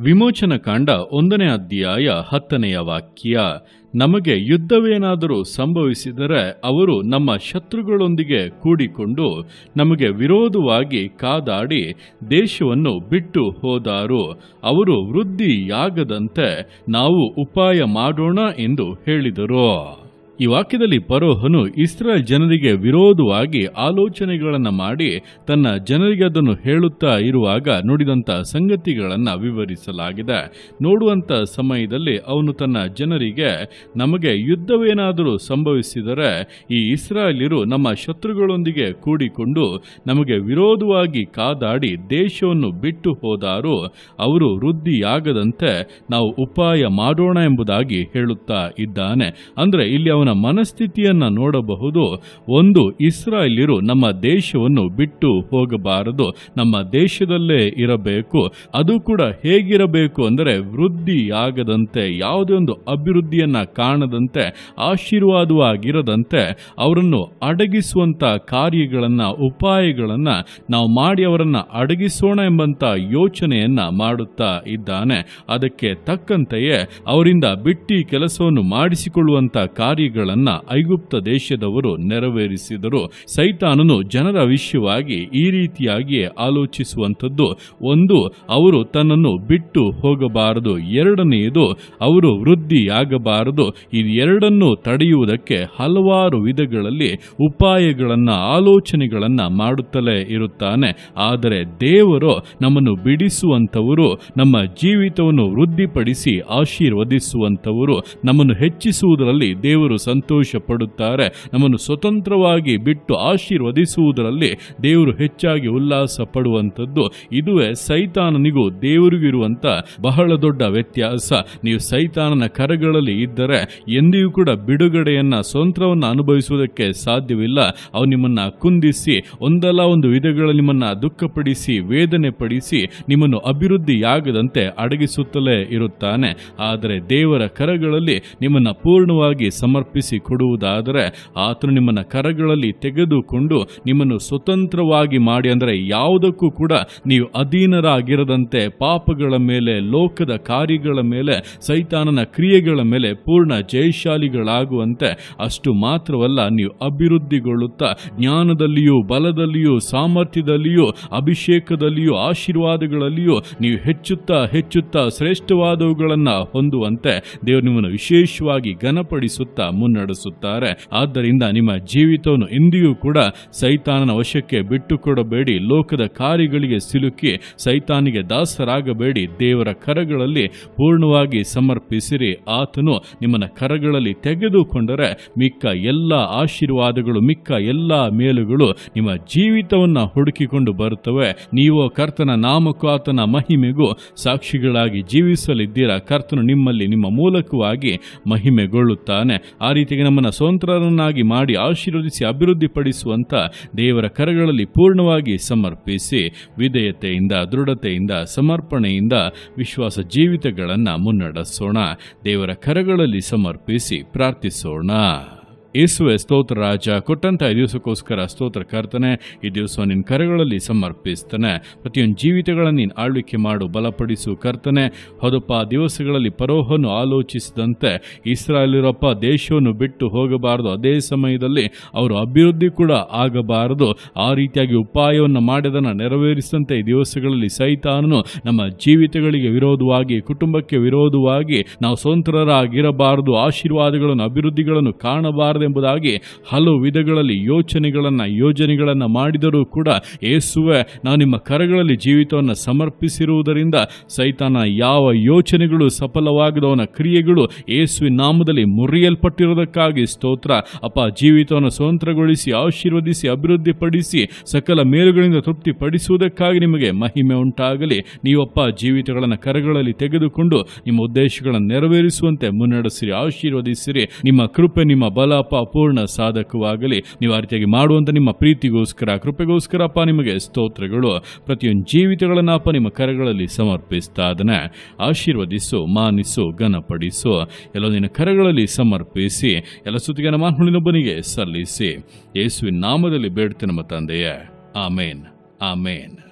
ವಿಮೋಚನ ಕಾಂಡ ಒಂದನೇ ಅಧ್ಯಾಯ ಹತ್ತನೆಯ ವಾಕ್ಯ. ನಮಗೆ ಯುದ್ಧವೇನಾದರೂ ಸಂಭವಿಸಿದರೆ ಅವರು ನಮ್ಮ ಶತ್ರುಗಳೊಂದಿಗೆ ಕೂಡಿಕೊಂಡು ನಮಗೆ ವಿರೋಧವಾಗಿ ಕಾದಾಡಿ ದೇಶವನ್ನು ಬಿಟ್ಟು ಹೋದಾರು. ಅವರು ವೃದ್ಧಿಯಾಗದಂತೆ ನಾವು ಉಪಾಯ ಮಾಡೋಣ ಎಂದು ಹೇಳಿದರು. ಈ ವಾಕ್ಯದಲ್ಲಿ ಪರೋಹನು ಇಸ್ರೇಲ್ ಜನರಿಗೆ ವಿರೋಧವಾಗಿ ಆಲೋಚನೆಗಳನ್ನು ಮಾಡಿ ತನ್ನ ಜನರಿಗೆ ಅದನ್ನು ಹೇಳುತ್ತಾ ಇರುವಾಗ ನುಡಿದಂಥ ಸಂಗತಿಗಳನ್ನು ವಿವರಿಸಲಾಗಿದೆ. ನೋಡುವಂಥ ಸಮಯದಲ್ಲಿ ಅವನು ತನ್ನ ಜನರಿಗೆ, ನಮಗೆ ಯುದ್ಧವೇನಾದರೂ ಸಂಭವಿಸಿದರೆ ಈ ಇಸ್ರಾಯೇಲ್ಯರು ನಮ್ಮ ಶತ್ರುಗಳೊಂದಿಗೆ ಕೂಡಿಕೊಂಡು ನಮಗೆ ವಿರೋಧವಾಗಿ ಕಾದಾಡಿ ದೇಶವನ್ನು ಬಿಟ್ಟು ಹೋದಾರು, ಅವರು ವೃದ್ಧಿಯಾಗದಂತೆ ನಾವು ಉಪಾಯ ಮಾಡೋಣ ಎಂಬುದಾಗಿ ಹೇಳುತ್ತಾ ಇದ್ದಾನೆ. ಅಂದರೆ ಇಲ್ಲಿ ಅವನ ಮನಸ್ಥಿತಿಯನ್ನ ನೋಡಬಹುದು. ಒಂದು, ಇಸ್ರಾಯೇಲ್ಯರು ನಮ್ಮ ದೇಶವನ್ನು ಬಿಟ್ಟು ಹೋಗಬಾರದು. ನಮ್ಮ ದೇಶದಲ್ಲೇ ಇರಬೇಕು. ಅದು ಕೂಡ ಹೇಗಿರಬೇಕು ಅಂದರೆ ವೃದ್ಧಿಯಾಗದಂತೆ, ಯಾವುದೇ ಒಂದು ಅಭಿವೃದ್ಧಿಯನ್ನ ಕಾಣದಂತೆ, ಆಶೀರ್ವಾದವಾಗಿರದಂತೆ, ಅವರನ್ನು ಅಡಗಿಸುವಂತ ಕಾರ್ಯಗಳನ್ನ, ಉಪಾಯಗಳನ್ನ ನಾವು ಮಾಡಿ ಅವರನ್ನ ಅಡಗಿಸೋಣ ಎಂಬಂತ ಯೋಚನೆಯನ್ನ ಮಾಡುತ್ತಾ ಇದ್ದಾನೆ. ಅದಕ್ಕೆ ತಕ್ಕಂತೆಯೇ ಅವರಿಂದ ಬಿಟ್ಟಿ ಕೆಲಸವನ್ನು ಮಾಡಿಸಿಕೊಳ್ಳುವಂತ ಕಾರ್ಯಗಳನ್ನ ಐಗುಪ್ತ ದೇಶದವರು ನೆರವೇರಿಸಿದರು. ಸೈತಾನನು ಜನರ ವಿಷಯವಾಗಿ ಈ ರೀತಿಯಾಗಿಯೇ ಆಲೋಚಿಸುವಂಥದ್ದು. ಒಂದು, ಅವರು ತನ್ನನ್ನು ಬಿಟ್ಟು ಹೋಗಬಾರದು. ಎರಡನೆಯದು, ಅವರು ವೃದ್ಧಿಯಾಗಬಾರದು. ಈ ಎರಡನ್ನು ತಡೆಯುವುದಕ್ಕೆ ಹಲವಾರು ವಿಧಗಳಲ್ಲಿ ಉಪಾಯಗಳನ್ನು, ಆಲೋಚನೆಗಳನ್ನು ಮಾಡುತ್ತಲೇ ಇರುತ್ತಾನೆ. ಆದರೆ ದೇವರು ನಮ್ಮನ್ನು ಬಿಡಿಸುವಂಥವರು, ನಮ್ಮ ಜೀವಿತವನ್ನು ವೃದ್ಧಿಪಡಿಸಿ ಆಶೀರ್ವದಿಸುವಂಥವರು, ನಮ್ಮನ್ನು ಹೆಚ್ಚಿಸುವುದರಲ್ಲಿ ದೇವರು ಸಂತೋಷ ಪಡುತ್ತಾರೆ ನಮ್ಮನ್ನು ಸ್ವತಂತ್ರವಾಗಿ ಬಿಟ್ಟು ಆಶೀರ್ವದಿಸುವುದರಲ್ಲಿ ದೇವರು ಹೆಚ್ಚಾಗಿ ಉಲ್ಲಾಸ ಪಡುವಂಥದ್ದು. ಇದುವೇ ಸೈತಾನನಿಗೂ ದೇವರಿಗಿರುವಂಥ ಬಹಳ ದೊಡ್ಡ ವ್ಯತ್ಯಾಸ. ನೀವು ಸೈತಾನನ ಕರಗಳಲ್ಲಿ ಇದ್ದರೆ ಎಂದಿಗೂ ಕೂಡ ಬಿಡುಗಡೆಯನ್ನ ಸ್ವತಂತ್ರವನ್ನು ಅನುಭವಿಸುವುದಕ್ಕೆ ಸಾಧ್ಯವಿಲ್ಲ. ಅವನು ನಿಮ್ಮನ್ನ ಕುಂದಿಸಿ, ಒಂದಲ್ಲ ಒಂದು ವಿಧಗಳಲ್ಲಿ ನಿಮ್ಮನ್ನ ದುಃಖಪಡಿಸಿ ವೇದನೆ ಪಡಿಸಿ ನಿಮ್ಮನ್ನು ಅಭಿವೃದ್ಧಿಯಾಗದಂತೆ ಅಡಗಿಸುತ್ತಲೇ ಇರುತ್ತಾನೆ. ಆದರೆ ದೇವರ ಕರಗಳಲ್ಲಿ ನಿಮ್ಮನ್ನ ಪೂರ್ಣವಾಗಿ ಸಮರ್ಪಿಸಿ ಕೊಡುವುದಾದರೆ ಆತನು ನಿಮ್ಮನ್ನು ಕರಗಳಲ್ಲಿ ತೆಗೆದುಕೊಂಡು ನಿಮ್ಮನ್ನು ಸ್ವತಂತ್ರವಾಗಿ ಮಾಡಿ ಅಂದರೆ ಯಾವುದಕ್ಕೂ ಕೂಡ ನೀವು ಅಧೀನರಾಗಿರದಂತೆ ಪಾಪಗಳ ಮೇಲೆ, ಲೋಕದ ಕಾರ್ಯಗಳ ಮೇಲೆ, ಸೈತಾನನ ಕ್ರಿಯೆಗಳ ಮೇಲೆ ಪೂರ್ಣ ಜಯಶಾಲಿಗಳಾಗುವಂತೆ ಅಷ್ಟು ಮಾತ್ರವಲ್ಲ, ನೀವು ಅಭಿವೃದ್ಧಿಗೊಳ್ಳುತ್ತಾ ಜ್ಞಾನದಲ್ಲಿಯೂ, ಬಲದಲ್ಲಿಯೂ, ಸಾಮರ್ಥ್ಯದಲ್ಲಿಯೂ, ಅಭಿಷೇಕದಲ್ಲಿಯೂ, ಆಶೀರ್ವಾದಗಳಲ್ಲಿಯೂ ನೀವು ಹೆಚ್ಚುತ್ತಾ ಹೆಚ್ಚುತ್ತಾ ಶ್ರೇಷ್ಠವಾದವುಗಳನ್ನು ಹೊಂದುವಂತೆ ದೇವರು ನಿಮ್ಮನ್ನು ವಿಶೇಷವಾಗಿ ಘನಪಡಿಸುತ್ತಾ ಮುನ್ನಡೆಸುತ್ತಾರೆ ಆದ್ದರಿಂದ ನಿಮ್ಮ ಜೀವಿತವನ್ನು ಇಂದಿಗೂ ಕೂಡ ಸೈತಾನನ ವಶಕ್ಕೆ ಬಿಟ್ಟುಕೊಡಬೇಡಿ. ಲೋಕದ ಕಾರ್ಯಗಳಿಗೆ ಸಿಲುಕಿ ಸೈತಾನಿಗೆ ದಾಸರಾಗಬೇಡಿ. ದೇವರ ಕರಗಳಲ್ಲಿ ಪೂರ್ಣವಾಗಿ ಸಮರ್ಪಿಸಿರಿ. ಆತನು ನಿಮ್ಮನ್ನ ಕರಗಳಲ್ಲಿ ತೆಗೆದುಕೊಂಡರೆ ಮಿಕ್ಕ ಎಲ್ಲ ಆಶೀರ್ವಾದಗಳು, ಮಿಕ್ಕ ಎಲ್ಲ ಮೇಲುಗಳು ನಿಮ್ಮ ಜೀವಿತವನ್ನ ಹುಡುಕಿಕೊಂಡು ಬರುತ್ತವೆ. ನೀವು ಕರ್ತನ ನಾಮಕ್ಕೂ ಆತನ ಮಹಿಮೆಗೂ ಸಾಕ್ಷಿಗಳಾಗಿ ಜೀವಿಸಲಿದ್ದೀರಾ? ಕರ್ತನು ನಿಮ್ಮಲ್ಲಿ ನಿಮ್ಮ ಮೂಲಕವಾಗಿ ಮಹಿಮೆಗೊಳ್ಳುತ್ತಾನೆ. ಆ ರೀತಿಗೆ ನಮ್ಮನ್ನು ಸ್ವತಂತ್ರರನ್ನಾಗಿ ಮಾಡಿ ಆಶೀರ್ವದಿಸಿ ಅಭಿವೃದ್ಧಿಪಡಿಸುವಂಥ ದೇವರ ಕರಗಳಲ್ಲಿ ಪೂರ್ಣವಾಗಿ ಸಮರ್ಪಿಸಿ ವಿಧೇಯತೆಯಿಂದ, ದೃಢತೆಯಿಂದ, ಸಮರ್ಪಣೆಯಿಂದ ವಿಶ್ವಾಸ ಜೀವಿತಗಳನ್ನು ಮುನ್ನಡೆಸೋಣ. ದೇವರ ಕರಗಳಲ್ಲಿ ಸಮರ್ಪಿಸಿ ಪ್ರಾರ್ಥಿಸೋಣ. ಯೇಸುವೆ, ಸ್ತೋತ್ರ ರಾಜ, ಕೊಟ್ಟಂತ ಈ ದಿವಸಕ್ಕೋಸ್ಕರ ಸ್ತೋತ್ರ ಕರ್ತನೆ, ಈ ದಿವಸ ನಿನ್ನ ಕರೆಗಳಲ್ಲಿ ಸಮರ್ಪಿಸ್ತಾನೆ. ಪ್ರತಿಯೊಂದು ಜೀವಿತಗಳನ್ನು ನೀನು ಆಳ್ವಿಕೆ ಮಾಡು, ಬಲಪಡಿಸು ಕರ್ತನೆ. ಹೌದಪ್ಪ ದಿವಸಗಳಲ್ಲಿ ಪರೋಹನು ಆಲೋಚಿಸಿದಂತೆ ಇಸ್ರಾಯಲಿರಪ್ಪ ದೇಶವನ್ನು ಬಿಟ್ಟು ಹೋಗಬಾರದು. ಅದೇ ಸಮಯದಲ್ಲಿ ಅವರು ಅಭಿವೃದ್ಧಿ ಕೂಡ ಆಗಬಾರದು. ಆ ರೀತಿಯಾಗಿ ಉಪಾಯವನ್ನು ಮಾಡಿದನ್ನು ನೆರವೇರಿಸಿದಂತೆ ಈ ದಿವಸಗಳಲ್ಲಿ ಸೈತಾನನು ನಮ್ಮ ಜೀವಿತಗಳಿಗೆ ವಿರೋಧವಾಗಿ, ಕುಟುಂಬಕ್ಕೆ ವಿರೋಧವಾಗಿ ನಾವು ಸ್ವತಂತ್ರರಾಗಿರಬಾರದು. ಆಶೀರ್ವಾದಗಳನ್ನು, ಅಭಿವೃದ್ಧಿಗಳನ್ನು ಕಾಣಬಾರದು. ಎಂಬುದಾಗಿ ಹಲವು ವಿಧಗಳಲ್ಲಿ ಯೋಚನೆಗಳನ್ನು, ಯೋಜನೆಗಳನ್ನು ಮಾಡಿದರೂ ಕೂಡ ಏಸುವೆ ನಾವು ನಿಮ್ಮ ಕರಗಳಲ್ಲಿ ಜೀವಿತವನ್ನು ಸಮರ್ಪಿಸಿರುವುದರಿಂದ ಸೈತಾನ ಯಾವ ಯೋಚನೆಗಳು ಸಫಲವಾಗದವನ ಕ್ರಿಯೆಗಳು ಏಸುವಿನ ನಾಮದಲ್ಲಿ ಮುರಿಯಲ್ಪಟ್ಟಿರುವುದಕ್ಕಾಗಿ ಸ್ತೋತ್ರ. ಅಪ್ಪ, ಜೀವಿತವನ್ನು ಸ್ವತಂತ್ರಗೊಳಿಸಿ, ಆಶೀರ್ವದಿಸಿ, ಅಭಿವೃದ್ಧಿಪಡಿಸಿ, ಸಕಲ ಮೇಲುಗಳಿಂದ ತೃಪ್ತಿಪಡಿಸುವುದಕ್ಕಾಗಿ ನಿಮಗೆ ಮಹಿಮೆ ಉಂಟಾಗಲಿ. ನೀವಪ್ಪ ಜೀವಿತಗಳನ್ನು ಕರಗಳಲ್ಲಿ ತೆಗೆದುಕೊಂಡು ನಿಮ್ಮ ಉದ್ದೇಶಗಳನ್ನು ನೆರವೇರಿಸುವಂತೆ ಮುನ್ನಡೆಸಿರಿ, ಆಶೀರ್ವದಿಸಿರಿ. ನಿಮ್ಮ ಕೃಪೆ, ನಿಮ್ಮ ಬಲ ಅಪ್ಪ ಪೂರ್ಣ ಸಾಧಕವಾಗಲಿ. ನೀವು ಆ ರೀತಿಯಾಗಿ ಮಾಡುವಂಥ ನಿಮ್ಮ ಪ್ರೀತಿಗೋಸ್ಕರ, ಕೃಪೆಗೋಸ್ಕರ ಅಪ್ಪ ನಿಮಗೆ ಸ್ತೋತ್ರಗಳು. ಪ್ರತಿಯೊಂದು ಜೀವಿತಗಳನ್ನು ಅಪ್ಪ ನಿಮ್ಮ ಕರಗಳಲ್ಲಿ ಸಮರ್ಪಿಸ್ತಾ ಅದನ್ನು ಆಶೀರ್ವದಿಸು, ಮಾನಿಸು, ಘನಪಡಿಸು. ಎಲ್ಲ ನಿನ್ನ ಕರಗಳಲ್ಲಿ ಸಮರ್ಪಿಸಿ, ಎಲ್ಲ ಸುತ್ತಿಗೆ ನಮ್ಮ ಹುಳಿನೊಬ್ಬನಿಗೆ ಸಲ್ಲಿಸಿ. ಯೇಸುವಿನ ನಾಮದಲ್ಲಿ ಬೇಡ್ತೇನೆ ನಮ್ಮ ತಂದೆಯೇ. ಆಮೇನ್. ಆಮೇನ್.